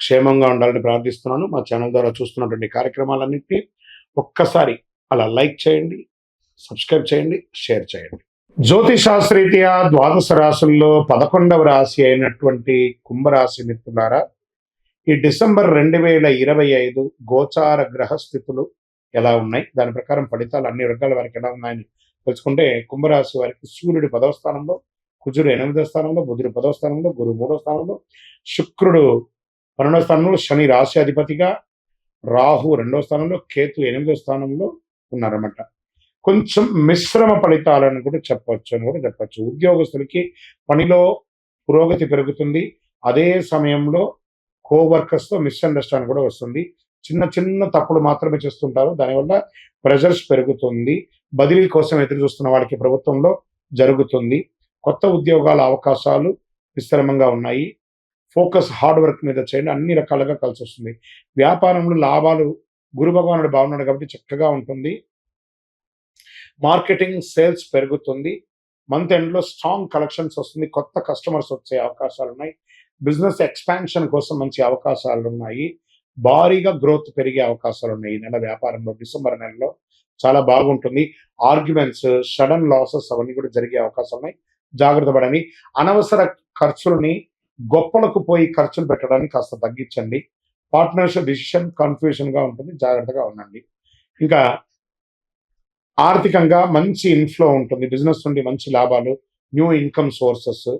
క్షేమంగా ఉండాలని ప్రార్థిస్తున్నాను. మా ఛానల్ ద్వారా చూస్తున్నటువంటి కార్యక్రమాలన్నింటినీ ఒక్కసారి అలా లైక్ చేయండి సబ్స్క్రైబ్ చేయండి షేర్ చేయండి. జ్యోతిశాస్త్రీత్యా ద్వాదశ రాశుల్లో పదకొండవ రాశి అయినటువంటి కుంభరాశి మిత్రులారా ఈ డిసెంబర్ రెండు వేల ఇరవై ఐదు గోచార గ్రహ స్థితులు ఎలా ఉన్నాయి? దాని ప్రకారం ఫలితాలు అన్ని వర్గాల వారికి ఎలా ఉన్నాయని తెలుసుకుంటే కుంభరాశి వారికి సూర్యుడు పదవ స్థానంలో కుజుడు ఎనిమిదవ స్థానంలో బుధుడు పదవ స్థానంలో గురు మూడవ స్థానంలో శుక్రుడు పన్నెండవ స్థానంలో శని రాశి అధిపతిగా రాహు రెండవ స్థానంలో కేతు ఎనిమిదవ స్థానంలో ఉన్నారన్నమాట. కొంచెం మిశ్రమ ఫలితాలను కూడా చెప్పవచ్చు అని కూడా చెప్పచ్చు. ఉద్యోగస్తులకి పనిలో పురోగతి పెరుగుతుంది. అదే సమయంలో కోవర్కర్స్తో మిస్అండర్స్టాండ్ కూడా వస్తుంది. చిన్న చిన్న తప్పులు మాత్రమే చేస్తుంటారు. దానివల్ల ప్రెషర్స్ పెరుగుతుంది. బదిలీ కోసం ఎదురు చూస్తున్న వాళ్ళకి ప్రభుత్వంలో జరుగుతుంది. కొత్త ఉద్యోగాల అవకాశాలు విస్తరంగా ఉన్నాయి. ఫోకస్ హార్డ్ వర్క్ మీద చేయండి. అన్ని రకాలుగా కలిసి వస్తుంది. వ్యాపారంలో లాభాలు గురు భగవానుడు బాగున్నాడు కాబట్టి చక్కగా ఉంటుంది. మార్కెటింగ్ సేల్స్ పెరుగుతుంది. మంత్ ఎండ్లో స్ట్రాంగ్ కలెక్షన్స్ వస్తుంది. కొత్త కస్టమర్స్ వచ్చే అవకాశాలు ఉన్నాయి. బిజినెస్ ఎక్స్పాన్షన్ కోసం మంచి అవకాశాలు ఉన్నాయి. భారీగా గ్రోత్ పెరిగే అవకాశాలు ఉన్నాయి ఈ నెల వ్యాపారంలో. డిసెంబర్ నెలలో చాలా బాగుంటుంది. ఆర్గ్యుమెంట్స్ సడన్ లాసెస్ అవన్నీ కూడా జరిగే అవకాశాలు ఉన్నాయి. జాగ్రత్త పడని అనవసర ఖర్చులని గొప్పలకు పోయి ఖర్చులు పెట్టడానికి కాస్త తగ్గించండి. పార్ట్నర్షిప్ డిసిషన్ కన్ఫ్యూషన్గా ఉంటుంది. జాగ్రత్తగా ఉండండి. ఇంకా ఆర్థికంగా మంచి ఇన్ఫ్లో ఉంటుంది. బిజినెస్ నుండి మంచి లాభాలు న్యూ ఇన్కమ్ సోర్సెస్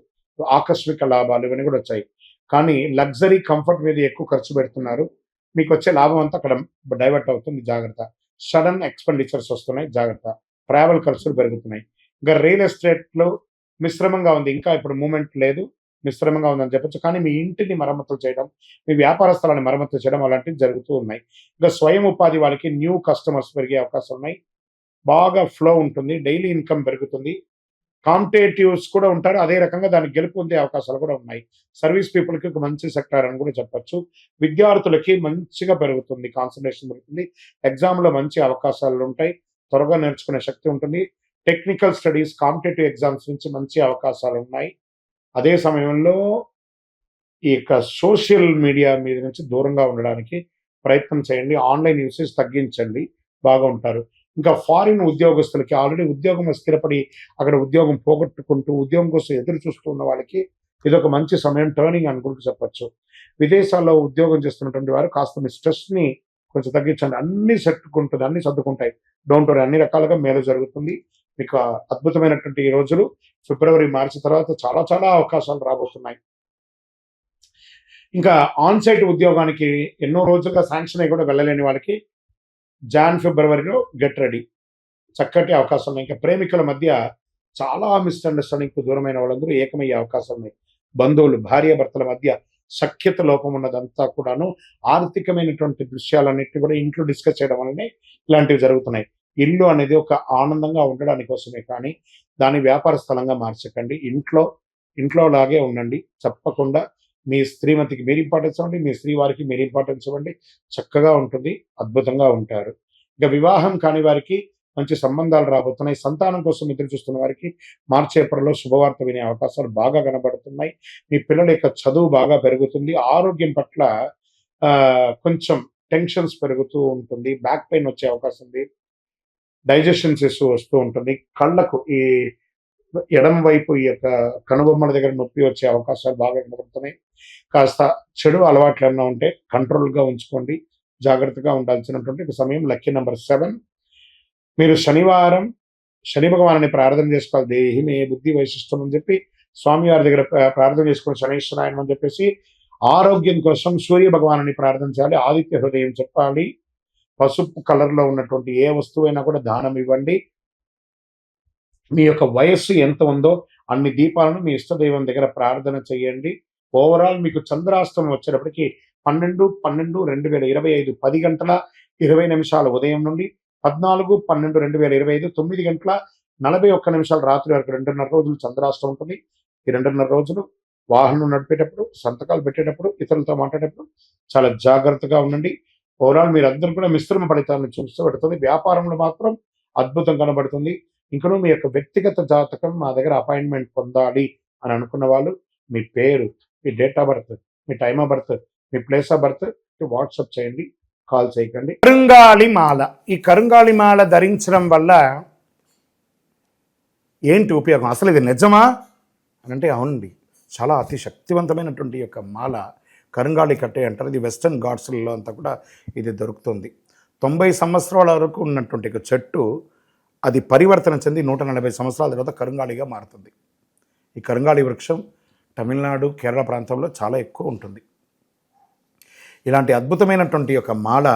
ఆకస్మిక లాభాలు ఇవన్నీ కూడా వచ్చాయి. కానీ లగ్జరీ కంఫర్ట్ మీద ఎక్కువ ఖర్చు పెడుతున్నారు. మీకు వచ్చే లాభం అంతా అక్కడ డైవర్ట్ అవుతుంది. జాగ్రత్త. సడన్ ఎక్స్పెండిచర్స్ వస్తున్నాయి. జాగ్రత్త. ట్రావెల్ ఖర్చులు పెరుగుతున్నాయి. ఇంకా రియల్ ఎస్టేట్లో మిశ్రమంగా ఉంది. ఇంకా ఇప్పుడు మూమెంట్ లేదు. మిశ్రమంగా ఉందని చెప్పొచ్చు. కానీ మీ ఇంటిని మరమ్మతులు చేయడం మీ వ్యాపార స్థలాన్ని మరమ్మతులు చేయడం అలాంటివి జరుగుతూ ఉన్నాయి. ఇంకా స్వయం ఉపాధి వాళ్ళకి న్యూ కస్టమర్స్ పెరిగే అవకాశం ఉన్నాయి. బాగా ఫ్లో ఉంటుంది డైలీ ఇన్కమ్ పెరుగుతుంది. కాంపిటేటివ్స్ కూడా ఉంటారు. అదే రకంగా దానికి గెలుపు పొందే అవకాశాలు కూడా ఉన్నాయి. సర్వీస్ పీపుల్కి ఒక మంచి సెక్టర్ అని కూడా చెప్పొచ్చు. విద్యార్థులకి మంచిగా పెరుగుతుంది కాన్సన్ట్రేషన్ పెరుగుతుంది. ఎగ్జామ్లో మంచి అవకాశాలు ఉంటాయి. త్వరగా నేర్చుకునే శక్తి ఉంటుంది. టెక్నికల్ స్టడీస్ కాంపిటేటివ్ ఎగ్జామ్స్ నుంచి మంచి అవకాశాలు ఉన్నాయి. అదే సమయంలో ఈ యొక్క సోషల్ మీడియా మీద నుంచి దూరంగా ఉండడానికి ప్రయత్నం చేయండి. ఆన్లైన్ యూసేజ్ తగ్గించండి. బాగా ఉంటారు ఇంకా ఫారిన్ ఉద్యోగస్తులకి ఆల్రెడీ ఉద్యోగం స్థిరపడి అక్కడ ఉద్యోగం పోగొట్టుకుంటూ ఉద్యోగం కోసం ఎదురు చూస్తున్న వాళ్ళకి ఇది ఒక మంచి సమయం టర్నింగ్ అనుకుంటూ చెప్పచ్చు. విదేశాల్లో ఉద్యోగం చేస్తున్నటువంటి వారు కాస్త మీ స్ట్రెస్ని కొంచెం తగ్గించండి. అన్ని సెట్టుకుంటుంది అన్ని సర్దుకుంటాయి. డోంట్ వరీ అన్ని రకాలుగా మేలు జరుగుతుంది. మీకు అద్భుతమైనటువంటి ఈ రోజులు ఫిబ్రవరి మార్చి తర్వాత చాలా చాలా అవకాశాలు రాబోతున్నాయి. ఇంకా ఆన్ సైట్ ఉద్యోగానికి ఎన్నో రోజులుగా శాంక్షన్ అయి కూడా వెళ్ళలేని వాళ్ళకి జాన్ ఫిబ్రవరిలో గెట్ రెడీ చక్కటి అవకాశం ఉన్నాయి. ఇంకా ప్రేమికుల మధ్య చాలా మిస్అండర్స్టాండింగ్కు దూరమైన వాళ్ళందరూ ఏకమయ్యే అవకాశం ఉన్నాయి. బంధువులు భార్య భర్తల మధ్య సఖ్యత లోపం ఉన్నదంతా కూడాను ఆర్థికమైనటువంటి దృశ్యాలన్నింటినీ కూడా ఇంట్లో డిస్కస్ చేయడం వల్లనే ఇలాంటివి జరుగుతున్నాయి. ఇల్లు అనేది ఒక ఆనందంగా ఉండడాని కోసమే కానీ దాని వ్యాపార స్థలంగా మార్చకండి. ఇంట్లో ఇంట్లో లాగే ఉండండి. తప్పకుండా మీ శ్రీమతికి మీరు ఇంపార్టెన్స్ ఇవ్వండి మీ స్త్రీ వారికి మీరు ఇంపార్టెన్స్ ఇవ్వండి. చక్కగా ఉంటుంది అద్భుతంగా ఉంటారు. ఇక వివాహం కాని వారికి మంచి సంబంధాలు రాబోతున్నాయి. సంతానం కోసం ఎదురు చూస్తున్న వారికి మార్చి ఏప్రిల్లో శుభవార్త వినే అవకాశాలు బాగా కనబడుతున్నాయి. మీ పిల్లల యొక్క చదువు బాగా పెరుగుతుంది. ఆరోగ్యం పట్ల కొంచెం టెన్షన్స్ పెరుగుతూ ఉంటుంది. బ్యాక్ పెయిన్ వచ్చే అవకాశం ఉంది. డైజెషన్ ఇష్యూ వస్తూ ఉంటుంది. కళ్ళకు ఈ ఎడం వైపు ఈ యొక్క కనుబొమ్మల దగ్గర నొప్పి వచ్చే అవకాశాలు బాగా కనబడుతున్నాయి. కాస్త చెడు అలవాట్లు ఏమైనా ఉంటే కంట్రోల్గా ఉంచుకోండి. జాగ్రత్తగా ఉండాల్సినటువంటి ఒక సమయం లక్కీ నెంబర్ సెవెన్. మీరు శనివారం శని భగవాన్ని ప్రార్థన చేసుకోవాలి. దేహి మే బుద్ధి వైశిష్టం అని చెప్పి స్వామివారి దగ్గర ప్రార్థన చేసుకుని శనీశ్వరాయనం అని చెప్పేసి ఆరోగ్యం కోసం సూర్య భగవాను ప్రార్థన చేయాలి. ఆదిత్య హృదయం చెప్పాలి. పసుపు కలర్లో ఉన్నటువంటి ఏ వస్తువైనా కూడా దానం ఇవ్వండి. మీ యొక్క వయస్సు ఎంత ఉందో అన్ని దీపాలను మీ ఇష్టదైవం దగ్గర ప్రార్థన చేయండి. ఓవరాల్ మీకు చంద్రాష్టమం వచ్చేటప్పటికి పన్నెండు పన్నెండు రెండు వేల ఇరవై ఐదు పది గంటల ఇరవై నిమిషాల ఉదయం నుండి పద్నాలుగు పన్నెండు రెండు వేల ఇరవై ఐదు తొమ్మిది గంటల నలభై ఒక్క నిమిషాల రాత్రి వరకు రెండున్నర రోజులు చంద్రాష్టం ఉంటుంది. ఈ రెండున్నర రోజులు వాహనం నడిపేటప్పుడు సంతకాలు పెట్టేటప్పుడు ఇతరులతో మాట్లాడేటప్పుడు చాలా జాగ్రత్తగా ఉండండి. ఓవరాల్ మీరు కూడా మిశ్రమ ఫలితాలను చూస్తూ పెడుతుంది. వ్యాపారంలో మాత్రం అద్భుతం కనబడుతుంది. ఇంకను మీ యొక్క వ్యక్తిగత జాతకం మా దగ్గర అపాయింట్మెంట్ పొందాలి అని అనుకున్న వాళ్ళు మీ పేరు మీ డేట్ ఆఫ్ బర్త్ మీ టైమ్ ఆఫ్ బర్త్ మీ ప్లేస్ ఆఫ్ బర్త్ వాట్సాప్ చేయండి కాల్ చేయకండి. కరుంగాలి మాల. ఈ కరుంగాలి మాల ధరించడం వల్ల ఏంటి ఉపయోగం? అసలు ఇది నిజమా? అని అంటే అవునండి. చాలా అతి శక్తివంతమైనటువంటి ఈ యొక్క మాల. కరుంగాళి కట్టే అంటారు. ఇది వెస్టర్న్ ఘాట్స్లలో అంతా కూడా ఇది దొరుకుతుంది. తొంభై సంవత్సరాల వరకు ఉన్నటువంటి ఒక చెట్టు అది పరివర్తన చెంది నూట నలభై సంవత్సరాల తర్వాత కరుంగాళిగా మారుతుంది. ఈ కరుంగాళి వృక్షం తమిళనాడు కేరళ ప్రాంతంలో చాలా ఎక్కువ ఉంటుంది. ఇలాంటి అద్భుతమైనటువంటి ఒక మాల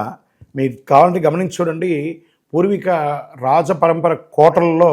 మీకు కావాలంటే గమనించి చూడండి. పూర్వీక రాజ పరంపర కోటల్లో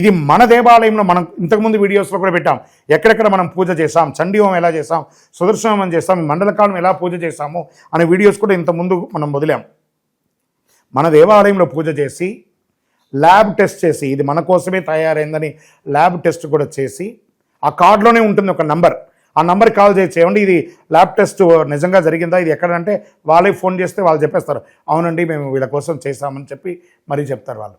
ఇది మన దేవాలయంలో మనం ఇంతకుముందు వీడియోస్లో కూడా పెట్టాం. ఎక్కడెక్కడ మనం పూజ చేసాం చండీ హోమం ఎలా చేసాం సుదర్శన హోమం చేసాం మండలకాలం ఎలా పూజ చేసాము అనే వీడియోస్ కూడా ఇంతకుముందు మనం వదిలాం. మన దేవాలయంలో పూజ చేసి ల్యాబ్ టెస్ట్ చేసి ఇది మన కోసమే తయారైందని ల్యాబ్ టెస్ట్ కూడా చేసి ఆ కార్డులోనే ఉంటుంది ఒక నంబర్ ఆ నంబర్ కాల్ చేసి చేయండి ఇది ల్యాబ్ టెస్ట్ నిజంగా జరిగిందా ఇది ఎక్కడంటే వాళ్ళే ఫోన్ చేస్తే వాళ్ళు చెప్పేస్తారు. అవునండి మేము వీళ్ళ కోసం చేశామని చెప్పి మరీ చెప్తారు వాళ్ళు.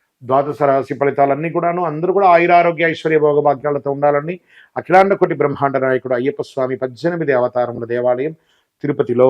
ద్వాదశ రాశి ఫలితాలన్నీ కూడాను అందరూ కూడా ఆయురారోగ్య ఐశ్వర్య భోగభాగ్యాలతో ఉండాలని అఖిలాండ కోటి బ్రహ్మాండ నాయకుడు అయ్యప్ప స్వామి పద్దెనిమిది అవతారముల దేవాలయం తిరుపతిలో